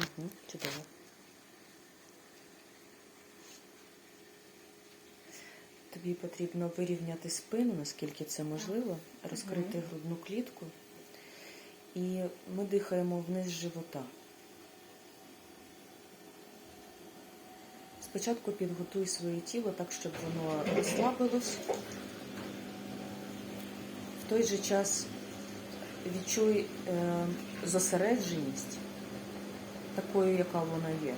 Угу, чудово. Тобі потрібно вирівняти спину, наскільки це можливо, розкрити грудну клітку. І ми дихаємо вниз живота. Спочатку підготуй своє тіло так, щоб воно розслабилось. В той же час відчуй е, зосередженість такою, яка вона є.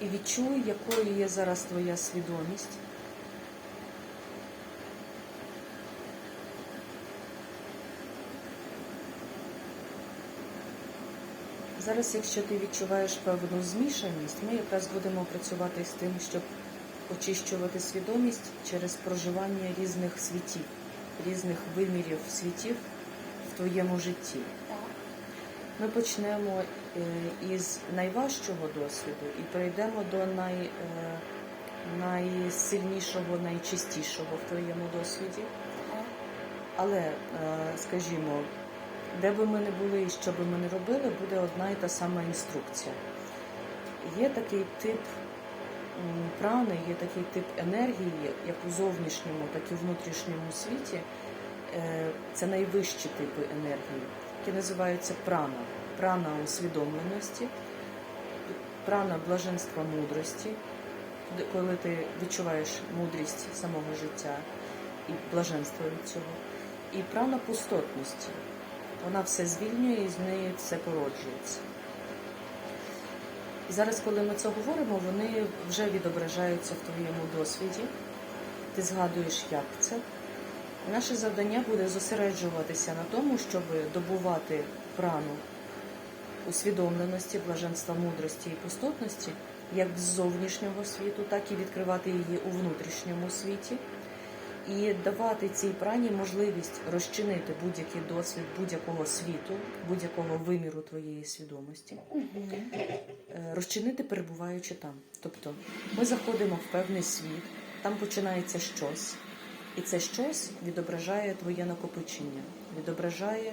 І відчуй, якою є зараз твоя свідомість. Зараз, якщо ти відчуваєш певну змішаність, ми якраз будемо працювати з тим, щоб очищувати свідомість через проживання різних світів, різних вимірів світів в твоєму житті. Ми почнемо е, із найважчого досвіду і перейдемо до най, е, найсильнішого, найчистішого в твоєму досвіді. Але, е, скажімо, де би ми не були і що би ми не робили, буде одна і та сама інструкція. Є такий тип прани, є такий тип енергії, як у зовнішньому, так і у внутрішньому світі. Це найвищі типи енергії, які називаються прана. Прана усвідомленості, прана блаженства мудрості, коли ти відчуваєш мудрість самого життя і блаженство від цього, і прана пустотності. Вона все звільнює і з неї все породжується. І зараз, коли ми це говоримо, вони вже відображаються в твоєму досвіді. Ти згадуєш, як це. Наше завдання буде зосереджуватися на тому, щоб добувати прану усвідомленості, блаженства мудрості і пустотності, як з зовнішнього світу, так і відкривати її у внутрішньому світі, і давати цій прані можливість розчинити будь-який досвід будь-якого світу, будь-якого виміру твоєї свідомості, е, розчинити перебуваючи там. Тобто ми заходимо в певний світ, там починається щось, і це щось відображає твоє накопичення, відображає,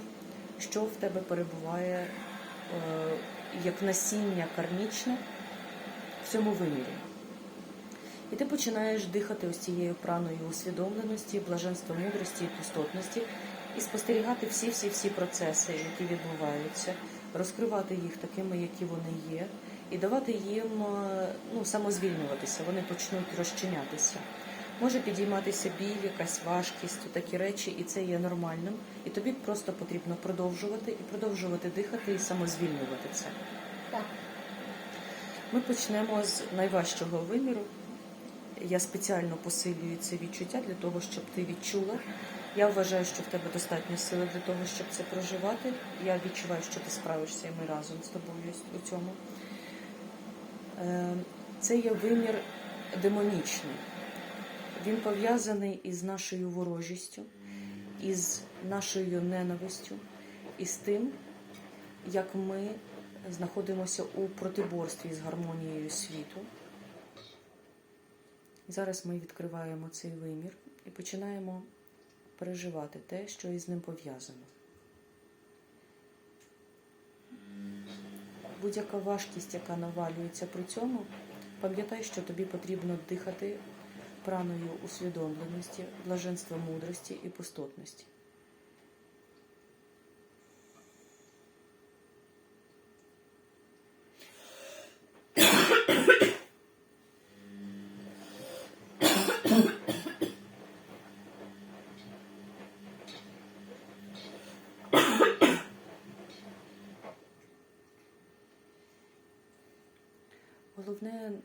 що в тебе перебуває е, як насіння кармічне в цьому вимірі. І ти починаєш дихати ось цією праною усвідомленості, блаженства мудрості і пустотності, і спостерігати всі-всі-всі процеси, які відбуваються, розкривати їх такими, які вони є, і давати їм е, ну, самозвільнюватися, вони почнуть розчинятися. Може підійматися біль, якась важкість, такі речі, і це є нормальним. І тобі просто потрібно продовжувати і продовжувати дихати і самозвільнювати це. Так. Ми почнемо з найважчого виміру. Я спеціально посилюю це відчуття для того, щоб ти відчула. Я вважаю, що в тебе достатньо сили для того, щоб це проживати. Я відчуваю, що ти справишся, і ми разом з тобою у цьому. Е, Це є вимір демонічний. Він пов'язаний із нашою ворожістю, із нашою ненавистю, і з тим, як ми знаходимося у протиборстві з гармонією світу. Зараз ми відкриваємо цей вимір і починаємо переживати те, що із ним пов'язано. Будь-яка важкість, яка навалюється при цьому, пам'ятай, що тобі потрібно дихати праною усвідомленості, блаженства мудрості і пустотності.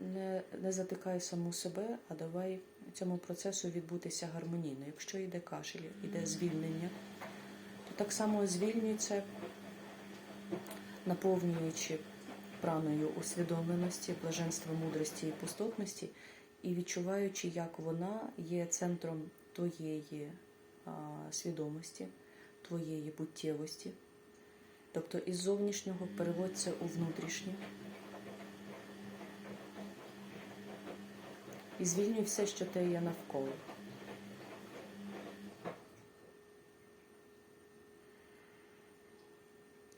Не, не затикай саму себе, а давай цьому процесу відбутися гармонійно. Якщо йде кашель, йде звільнення, то так само звільнюється, наповнюючи праною усвідомленості, блаженства мудрості і пустотності, і відчуваючи, як вона є центром твоєї а, свідомості, твоєї буттєвості. Тобто із зовнішнього переводься у внутрішнє. І звільнюй все, що те є навколо.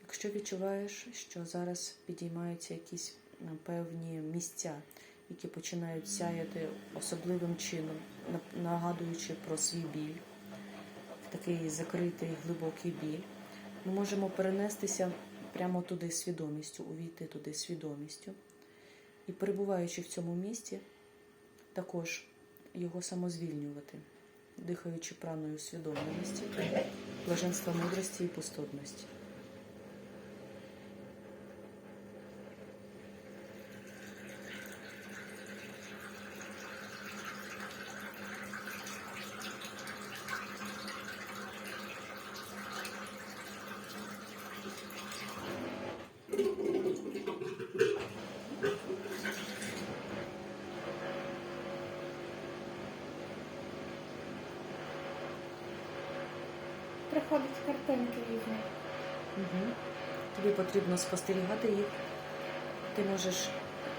Якщо відчуваєш, що зараз підіймаються якісь певні місця, які починають сяяти особливим чином, нагадуючи про свій біль, такий закритий глибокий біль, ми можемо перенестися прямо туди свідомістю, увійти туди свідомістю. І перебуваючи в цьому місці, також його самозвільнювати, дихаючи праною усвідомленості, блаженства мудрості і пустотності. Приходять картинки різні. Угу. Тобі потрібно спостерігати їх. Ти можеш,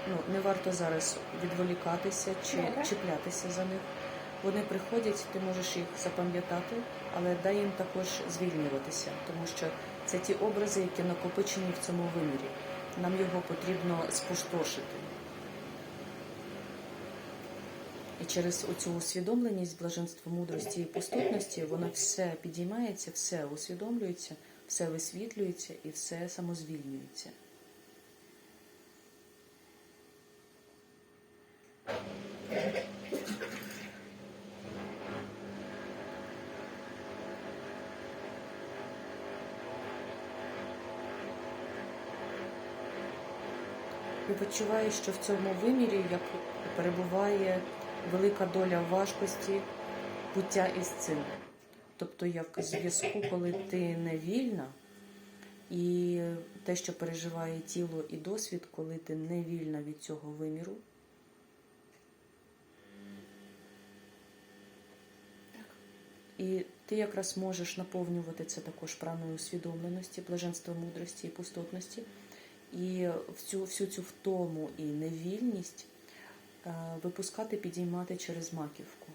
ну, не варто зараз відволікатися чи Добре. чіплятися за них. Вони приходять, ти можеш їх запам'ятати, але дай їм також звільнюватися, тому що це ті образи, які накопичені в цьому вимірі. Нам його потрібно спустошити. І через оцю усвідомленість, блаженство мудрості і пустотності, воно все підіймається, все усвідомлюється, все висвітлюється і все самозвільнюється. І відчуваєш, що в цьому вимірі як перебуває велика доля важкості буття із цим. Тобто, як зв'язку, коли ти не вільна, і те, що переживає тіло і досвід, коли ти не вільна від цього виміру. І ти якраз можеш наповнювати це також праною усвідомленості, блаженства мудрості і пустотності. І всю, всю цю втому і невільність випускати, підіймати через маківку.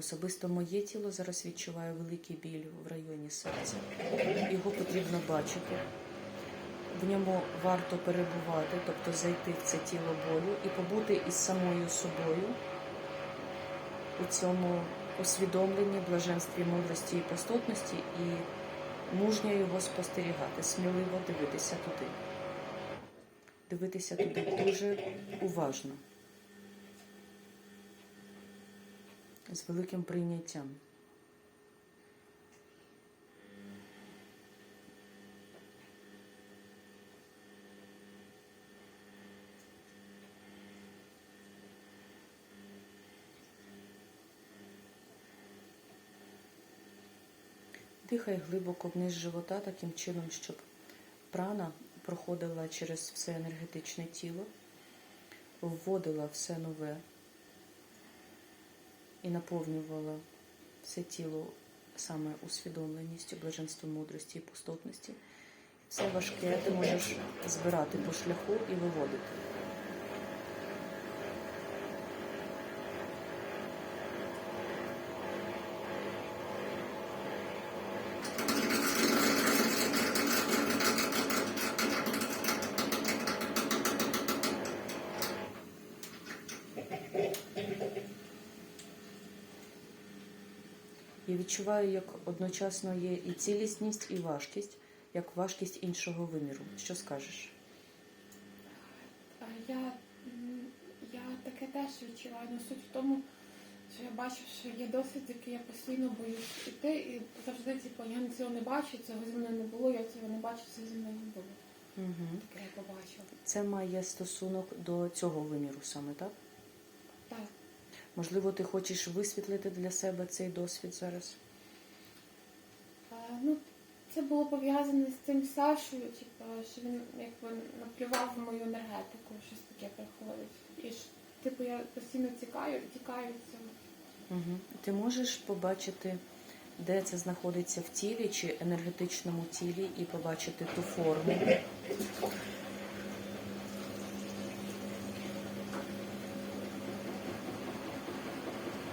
Особисто моє тіло зараз відчуває великий біль в районі серця. Його потрібно бачити. В ньому варто перебувати, тобто зайти в це тіло болю і побути із самою собою у цьому усвідомленні, блаженстві, мудрості і простотності, і мужньо його спостерігати, сміливо дивитися туди. Дивитися туди дуже уважно, з великим прийняттям. Дихай глибоко вниз живота таким чином, щоб прана проходила через все енергетичне тіло, вводила все нове і наповнювала все тіло саме усвідомленістю, блаженством мудрості і пустотності. Все важке ти можеш збирати по шляху і виводити. Відчуваю, як одночасно є і цілісність, і важкість, як важкість іншого виміру. Що скажеш? Я, я таке теж відчуваю. Ну, суть в тому, що я бачу, що є досвід, який я постійно боюсь іти, і завжди, типу, я цього не бачу, цього зі мною не було, я цього не бачу, цього зі мною не було. Угу. Таке я побачила. Це має стосунок до цього виміру саме? Так. Можливо, ти хочеш висвітлити для себе цей досвід зараз? Ну, це було пов'язане з цим Сашою, типу, що він якби наплював в мою енергетику, щось таке приходить. І типу, я постійно тікаю, тікаю від цього. Угу. Ти можеш побачити, де це знаходиться в тілі чи енергетичному тілі, і побачити ту форму,